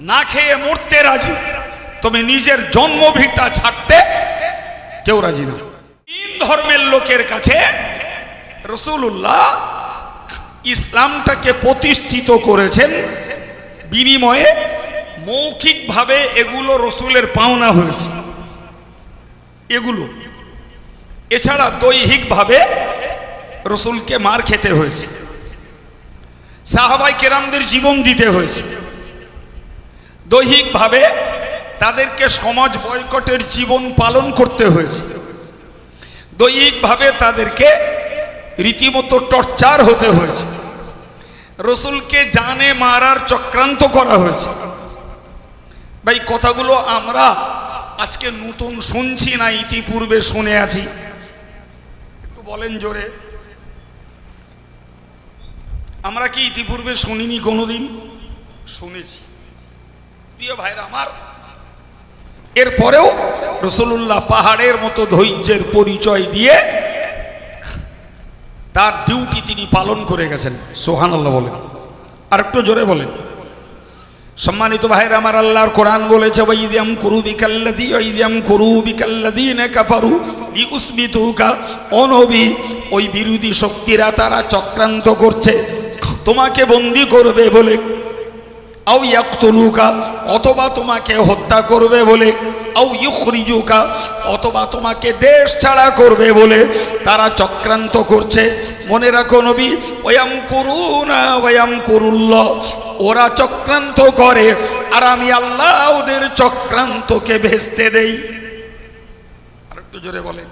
না খেয়ে মরতে রাজি? তবে নিজের জন্মভিটা ছাড়তে কেউ রাজি না। তিন ধর্মের লোকের কাছে রসুল্লাহ ইসলামটাকে প্রতিষ্ঠিত করেছেন বিনিময়ে মৌখিকভাবে এগুলো রসুলের পাওনা হয়েছে। এগুলো। এছাড়া দৈহিকভাবে রসুলকে মার খেতে হয়েছে। সাহাবাই কেরামদের জীবন দিতে হয়েছে। দৈহিকভাবে তাদেরকে সমাজ বয়কটের জীবন পালন করতে হয়েছে। দৈহিকভাবে তাদেরকে রীতিমতো টর্চার হতে হয়েছে। রসুলকে জানে মারার চক্রান্ত করা হয়েছে। ভাই, কথাগুলো আমরা আজকে নতুন শুনছি না, ইতিপূর্বে শুনে আছি। একটু বলেন জোরে। আমরা কি ইতিপূর্বে শুনিনি কোনোদিন? শুনেছি। প্রিয় ভাইরা আমার, এরপরেও রসুল্লাহ পাহাড়ের মতো ধৈর্যের পরিচয় দিয়ে তার ডিউটি তিনি পালন করে গেছেন সোহান আল্লাহ বলেন। আর একটু জোরে বলেন। সম্মানিত ভাইরা আমার, আল্লাহর কোরআন বলেছে ওয়াইদিয়াম করু বিকাল্লাদি ওয়াইদিয়াম করু অনবি ওই বিরোধী শক্তিরা তারা চক্রান্ত করছে, তোমাকে বন্দি করবে বলে আও ইয়াকতুলুকা, অথবা তোমাকে হত্যা করবে বলে, আও ইউখরিজুকা, অথবা তোমাকে দেশ ছাড়া করবে বলে তারা চক্রান্ত করছে। মনে রাখো নবী ওয়াম করুনা ওয়াম করুল্লাহ ওরা চক্রান্ত করে, আর আমি আল্লাহ ওদের চক্রান্তকে ভেস্তে দেই। আর একটু জোরে বলেন।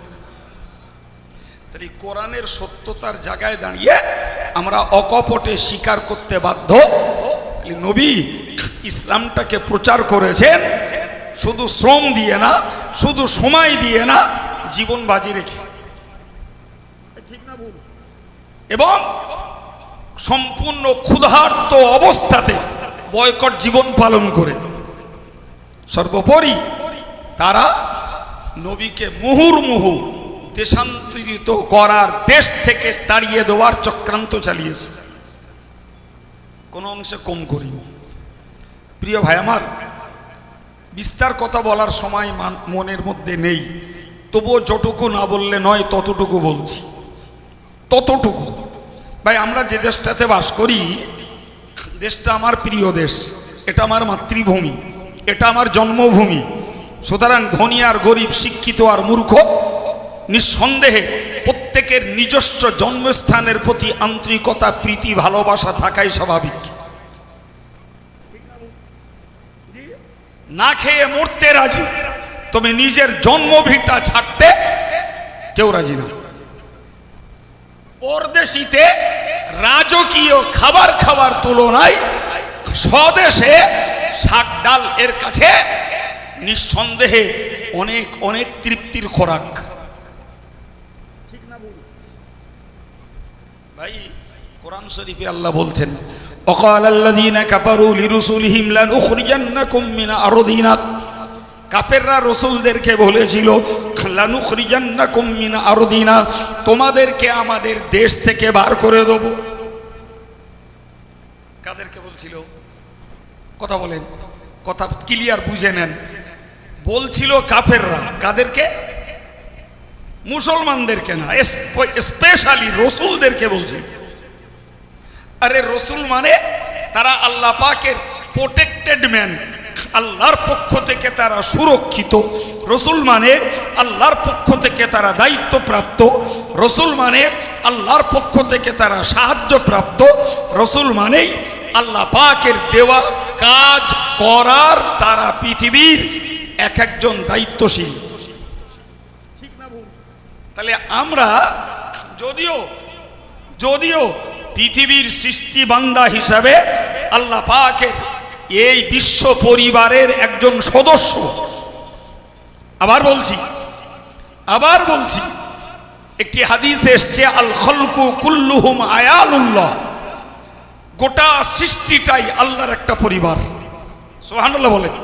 তাই কোরআনের সত্যতার জায়গায় দাঁড়িয়ে আমরা অকপটে স্বীকার করতে বাধ্য নবী, ইসলামটাকে প্রচার করেছেন, শুধু শ্রম দিয়ে না, শুধু সময় দিয়ে না, জীবন বাজি রেখে। এবং সম্পূর্ণ ক্ষুধার্ত অবস্থাতে বয়কট জীবন পালন করে। সর্বোপরি তারা নবীকে মুহুর্মুহু দেশান্তরিত করার দেশ থেকে তাড়িয়ে দেওয়ার চক্রান্ত চালিয়েছে। কোনো অংশে কম করি। প্রিয় ভাই আমার, বিস্তার কথা বলার সময় মনের মধ্যে নেই। তবুও যতটুকু না বললে নয়, ততটুকু বলছি। ততটুকু। ভাই, আমরা যে দেশটাতে বাস করি, দেশটা আমার প্রিয় দেশ। এটা আমার মাতৃভূমি। এটা আমার জন্মভূমি। সুতরাং ধনী আর গরিব, শিক্ষিত আর মূর্খ, নিঃসন্দেহে প্রত্যেকের নিজস্ব জন্মস্থানের প্রতি আন্তরিকতা, প্রীতি, ভালোবাসা থাকাই স্বাভাবিক। না খেয়ে মরতে রাজি, তবে নিজের জন্মভিটা ছাড়তে কেউ রাজি না। পরদেশিতে রাজকীয় খাবার খাবার তুলনায় স্বদেশে শাক ডাল এর কাছে নিঃসন্দেহে অনেক অনেক তৃপ্তির খোরাক। ভাই, কোরআন শরীফে আল্লাহ বলছেন অকাল আল্লাদিনা কাপারু লিরুসুল হিমলান উখরিজান্না কুম্মিনা আরদিনা। কাপেররা রসুলদেরকে বলেছিল লানুখরিজান্না কুম্মিনা আরদিনা, তোমাদেরকে আমাদের দেশ থেকে বার করে দেব। কাদেরকে বলছিল? কথা বলেন, কথা ক্লিয়ার বুঝে নেন। বলছিল কাফেররা। কাদেরকে? মুসলমানদেরকে না স্পেশালি রসুলদেরকে বলছিল আরে রসুল মানে তারা আল্লাহ পাকের প্রোটেক্টেড ম্যান আল্লাহর পক্ষ থেকে তারা সুরক্ষিত। রসুল মানে আল্লাহর পক্ষ থেকে তারা দায়িত্বপ্রাপ্ত। রসুল মানে আল্লাহর পক্ষ থেকে তারা সাহায্যপ্রাপ্ত। রসুল মানেই আল্লাহ পাকের দেওয়া কাজ করার তারা পৃথিবীর এক একজন দায়িত্বশীল। তাহলে আমরা যদিও যদিও পৃথিবীর সৃষ্টি বান্দা হিসাবে আল্লাহ পাকের এই বিশ্ব পরিবারের একজন সদস্য। আবার বলছি আবার বলছি, একটি হাদিস এসছে, আল খলকু কুল্লুহুম আয়ালুল্লাহ। গোটা সৃষ্টিটাই আল্লাহর একটা পরিবার। সোহানুল্লাহ বলেন।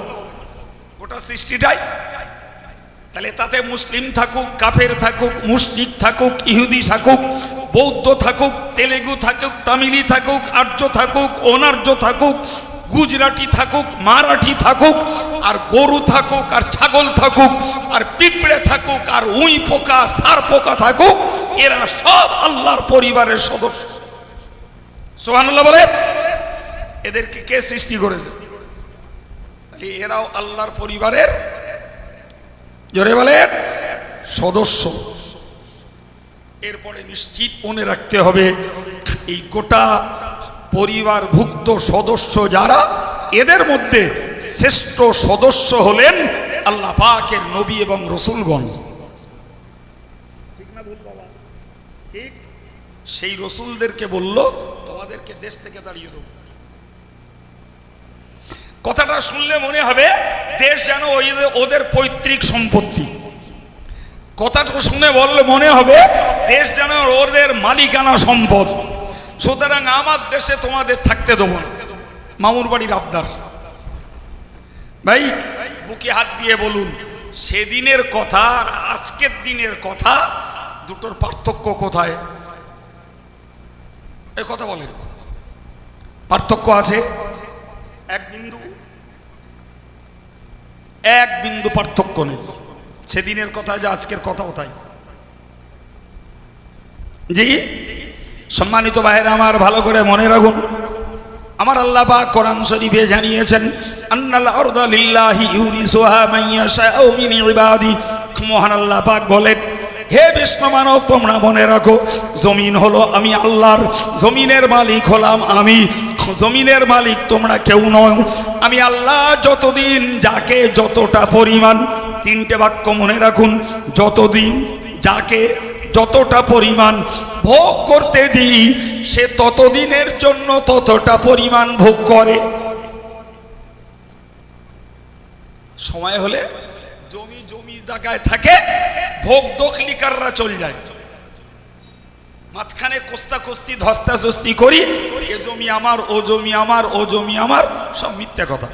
গোটা সৃষ্টিটাই তাহলে তাতে মুসলিম থাকুক, কাফের থাকুক মুসলিক থাকুক, ইহুদি থাকুক, বৌদ্ধ থাকুক, তেলেগু থাকুক, তামিলি থাকুক, আর্য থাকুক, অনার্য থাকুক, গুজরাটি থাকুক, মারাঠি থাকুক, আর গরু থাকুক, আর ছাগল থাকুক, আর পিঁপড়ে থাকুক, আর উই পোকা, সার পোকা থাকুক, এরা সব আল্লাহর পরিবারের সদস্য। সোহানুল্লাহ বলে এদেরকে কে সৃষ্টি করেছে? এরাও আল্লাহর পরিবারের জোরে বলেন। সদস্য। এরপরে নিশ্চিত মনে রাখতে হবে এই গোটা পরিবারভুক্ত সদস্য যারা এদের মধ্যে শ্রেষ্ঠ সদস্য হলেন আল্লাহ পাকের নবী এবং রসুলগণ। সেই রসুলদেরকে বলল তোমাদেরকে দেশ থেকে দাঁড়িয়ে দেবো। কথাটা শুনলে মনে হবে, দেশ যেন ওই- ওদের পৈতৃক সম্পত্তি। কথাটা শুনে বললে মনে হবে, দেশ যেন ওদের মালিকানা সম্পদ। সুতরাং আমার দেশে তোমাদের থাকতে দেবো না। মামুর বাড়ির আবদার। ভাই, বুকে হাত দিয়ে বলুন, সেদিনের কথা আর আজকের দিনের কথা দুটোর পার্থক্য কোথায়? এ কথা বলেন। পার্থক্য আছে? এক বিন্দু এক বিন্দু পার্থক্য নেই। সেদিনের কথা যে আজকের কথাও তাই। জি, সম্মানিত ভাইয়ের আমার ভালো করে মনে রাখুন, আমার আল্লাহ পাক কোরআন শরীফে জানিয়েছেন, আন্নাল মহান আল্লাহ বলেন হে বিষ্ণু মানব, তোমরা মনে রাখো, জমিন হলো আমি আল্লাহর, জমিনের মালিক হলাম আমি। জমিনের মালিক তোমরা কেউ নয় আমি আল্লাহ যতদিন, যাকে যতটা পরিমাণ, তিনটে বাক্য মনে রাখুন, যতদিন যাকে যতটা পরিমাণ ভোগ করতে দিই, সে ততদিনের জন্য ততটা পরিমাণ ভোগ করে। সময় হলে জায়গায় থাকে, ভোগ দখলিকাররা চল যায়। মাঝখানে কোস্তা কোস্তি, ধস্তা ধস্তি করি, এ জমি আমার, ও জমি আমার, ও জমি আমার, সব মিথ্যে কথা।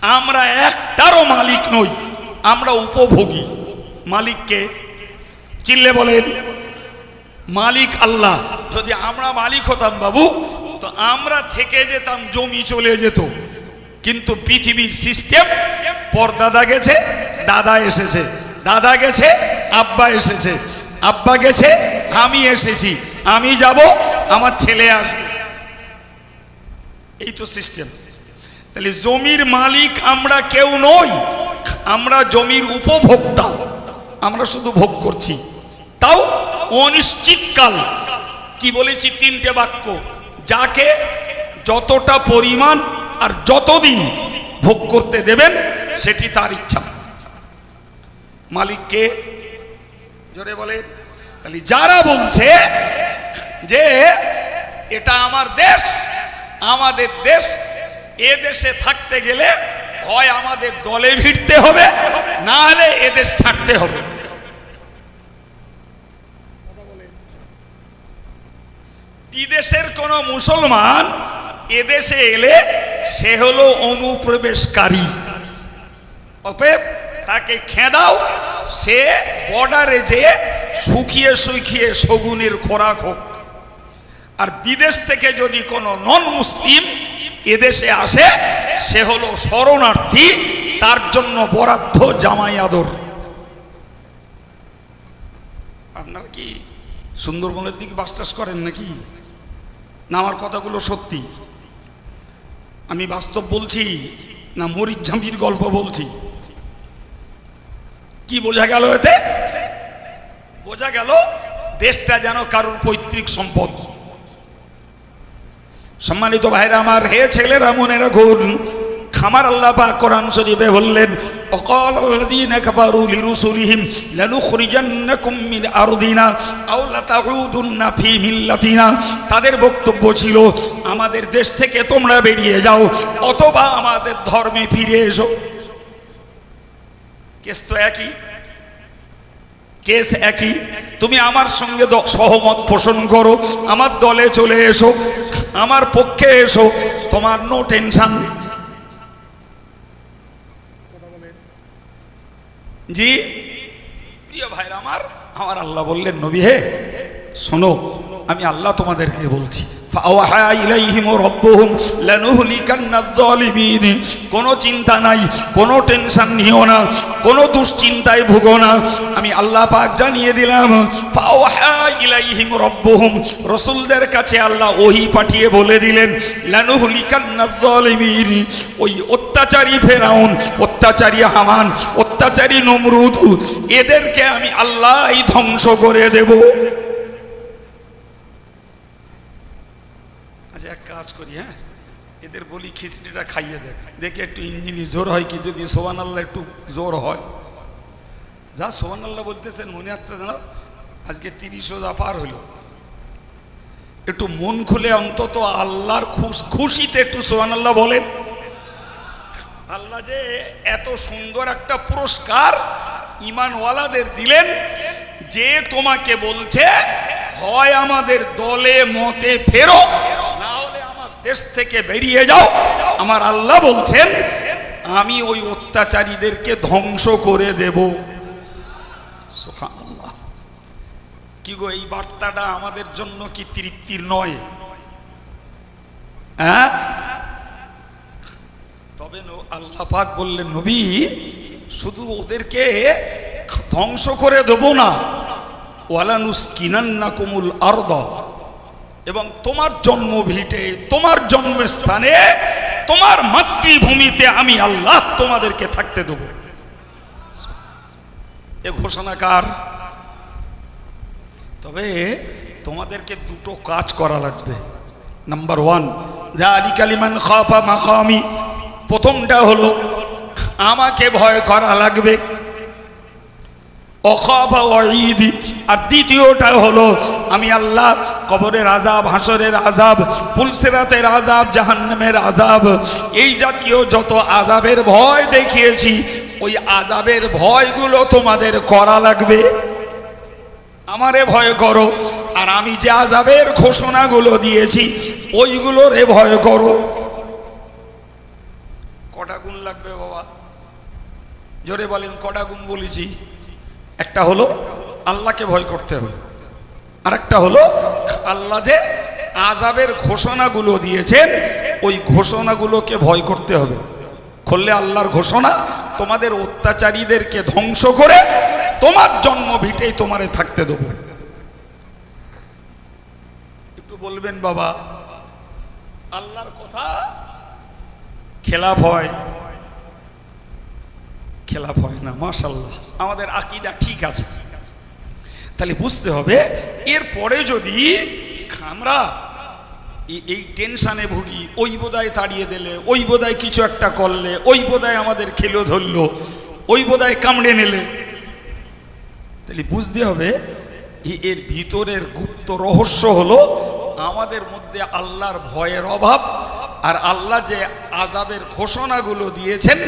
আমরা একটারও মালিক নই, আমরা উপভোগী। মালিককে চিল্লে বলেন, মালিক আল্লাহ। যদি আমরা মালিক হতাম বাবু, তো আমরা থেকে যেতাম, জমি চলে যেত। কিন্তু পৃথিবীর সিস্টেম পরদাদা গেছে, দাদা এসেছে। দাদা গেছে, আব্বা এসেছে। আব্বা গেছে, আমি এসেছি। আমি যাব, আমার ছেলে আসবে। এই তো সিস্টেম তাহলে জমির মালিক আমরা কেউ নই, আমরা জমির উপভোক্তা। আমরা শুধু ভোগ করছি। তাও অনিশ্চিতকাল। কি বলেছি তিনটে বাক্য? যাকে যতটা পরিমাণ আর যতদিন ভোগ করতে দেবেন সেটি তার ইচ্ছা। মালিককে জোরে বলে তাহলে যারা বলছে যে এটা আমার দেশ, আমাদের দেশ, এ দেশে থাকতে গেলে হয় আমাদের দলে ভিড়তে হবে, না হলে এ দেশ ছাড়তে হবে। বিদেশের কোন মুসলমান এদেশে এলে সে হলো অনুপ্রবেশকারী। অতএব তাকে খেদাও। সে বর্ডারে যেয়ে শুকিয়ে শুকিয়ে শগুনের খোরাক হোক। আর বিদেশ থেকে যদি কোনো নন মুসলিম এদেশে আসে, সে হলো শরণার্থী, তার জন্য বরাদ্দ জামাই আদর। আপনারা কি সুন্দরবনের দিকে বাসটাস করেন নাকি? না আমার কথাগুলো সত্যি? আমি বাস্তব বলছি, না মরিচ ঝাঁপির গল্প বলছি? কি বোঝা গেল এতে বোঝা গেল দেশটা যেন কারোর পৈতৃক সম্পদ সম্মানিত ভাইরা আমার হে ছেলেরা মনে রাখুন খামার আল্লাহ পাক কোরআন শরীফে বললেন وقال الذين كفروا لرسلهم لنخرجنكم من أرضنا أو لتعودن في ملتنا তাদের বক্তব্য ছিল আমাদের দেশ থেকে তোমরা বেরিয়ে যাও অথবা আমাদের ধর্মে ফিরে এসো কেস তো একই। কেস একই। তুমি আমার সঙ্গে সহমত পোষণ করো। আমার দলে চলে এসো। আমার পক্ষে এসো। তোমার নো টেনশন জি? প্রিয় ভাইরা আমার আমার আল্লাহ বললেন, নবী হে, শোনো, আমি আল্লাহ তোমাদেরকে বলছি। কোনো চিন্তা নাই, কোনো টেনশন নিও না, কোনো দুশ্চিন্তায় ভুগো না। আমি আল্লাহ পাক জানিয়ে দিলাম ইলাইহিম রাব্বুহুম। রাসূলদের কাছে আল্লাহ ওহী পাঠিয়ে বলে দিলেন লানুহলিকান্নায যালিমিন। ওই অত্যাচারী ফেরাউন, অত্যাচারী হামান, অত্যাচারী নমরুদ, এদেরকে আমি আল্লাহই ধ্বংস করে দেব আচ্ছা এক কাজ করি হ্যাঁ? এদের বলি খিচড়িটা খাইয়ে দেখ। দেখে একটু ইঞ্জিনি জোর হয় কি? যদি সোহান আল্লাহ একটু জোর হয়। যা সোহান আল্লাহ বলতেছেন মনে হচ্ছে যেন? আজকে তিরিশ যা পার হলো। একটু মন খুলে অন্তত আল্লাহর খুশ- খুশিতে একটু সোহান আল্লাহ বলেন। আল্লাহ যে এত সুন্দর একটা পুরস্কার ইমানওয়ালাদের দিলেন, যে তোমাকে বলছে, হয় আমাদের দলে মতে ফেরো দেশ থেকে বেরিয়ে যাও। আমার আল্লাহ বলছেন, আমি ওই অত্যাচারীদেরকে ধ্বংস করে দেব। কি গো, এই বার্তাটা আমাদের জন্য কি তৃপ্তির নয়? হ্যাঁ? তবে আল্লাহ পাক বললেন, নবী, শুধু ওদেরকে ধ্বংস করে দেবো না। ওয়ালানুস কিনান্না কুমুল আর্দ। এবং তোমার জন্ম ভিটে, তোমার জন্মস্থানে, তোমার মাতৃভূমিতে আমি আল্লাহ তোমাদেরকে থাকতে দেব। এ ঘোষণা কার? তবে তোমাদেরকে দুটো কাজ করা লাগবে। নাম্বার ওয়ান যা আলী কালিমান খাপা মাকামি প্রথমটা হলো, আমাকে ভয় করা লাগবে। অখাফা ওয়াঈদি। আর দ্বিতীয়টা হলো, আমি আল্লাহ কবরের আজাব হাসরের আজাব পুলসেরাতের আজাব জাহান্নামের আজাব এই জাতীয় যত আজাবের ভয় দেখিয়েছি, ওই আজাবের ভয়গুলো তোমাদের করা লাগবে। আমারে ভয় করো, আর আমি যে আজাবের ঘোষণাগুলো দিয়েছি, ওইগুলোরে ভয় করো। কটা গুণ লাগবে বাবা? জোরে বলেন, কটা গুণ বলেছি? একটা হলো আল্লাহকে ভয় করতে হবে। আর একটা হলো আল্লাহ যে আজাবের ঘোষণাগুলো দিয়েছেন, ওই ঘোষণাগুলোকে ভয় করতে হবে। খুললে আল্লাহর ঘোষণা তোমাদের অত্যাচারীদেরকে ধ্বংস করে তোমার জন্ম ভিটেই তোমারে থাকতে দেবো। একটু বলবেন বাবা, আল্লাহর কথা খেলাফ হয় খেলাফ হয় না মাশাল্লাহ আমাদের আকিদা ঠিক আছে। তাহলে বুঝতে হবে, এরপরে যদি আমরা এই- টেনশানে ভুগি, ওই বোধহয় তাড়িয়ে দিলে, ওই বোধহয় কিছু একটা করলে, ওই বোধহয় আমাদের খেলো ধরলো, ওই বোধহয় কামড়ে নিলে, তাহলে বুঝতে হবে এর ভিতরের গুপ্ত রহস্য হলো আমাদের মধ্যে আল্লাহর ভয়ের অভাব, আর আল্লাহ যে আজাবের ঘোষণাগুলো দিয়েছেন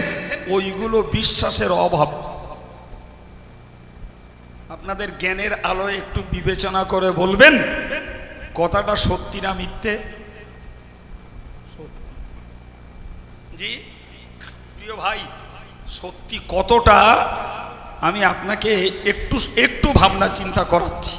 ওইগুলো বিশ্বাসের অভাব। আপনাদের জ্ঞানের আলোয় একটু বিবেচনা করে বলবেন, কথাটা সত্যি না মিথ্যে? জি, প্রিয় ভাই, সত্যি কতটা আমি আপনাকে একটু একটু ভাবনা চিন্তা করাচ্ছি।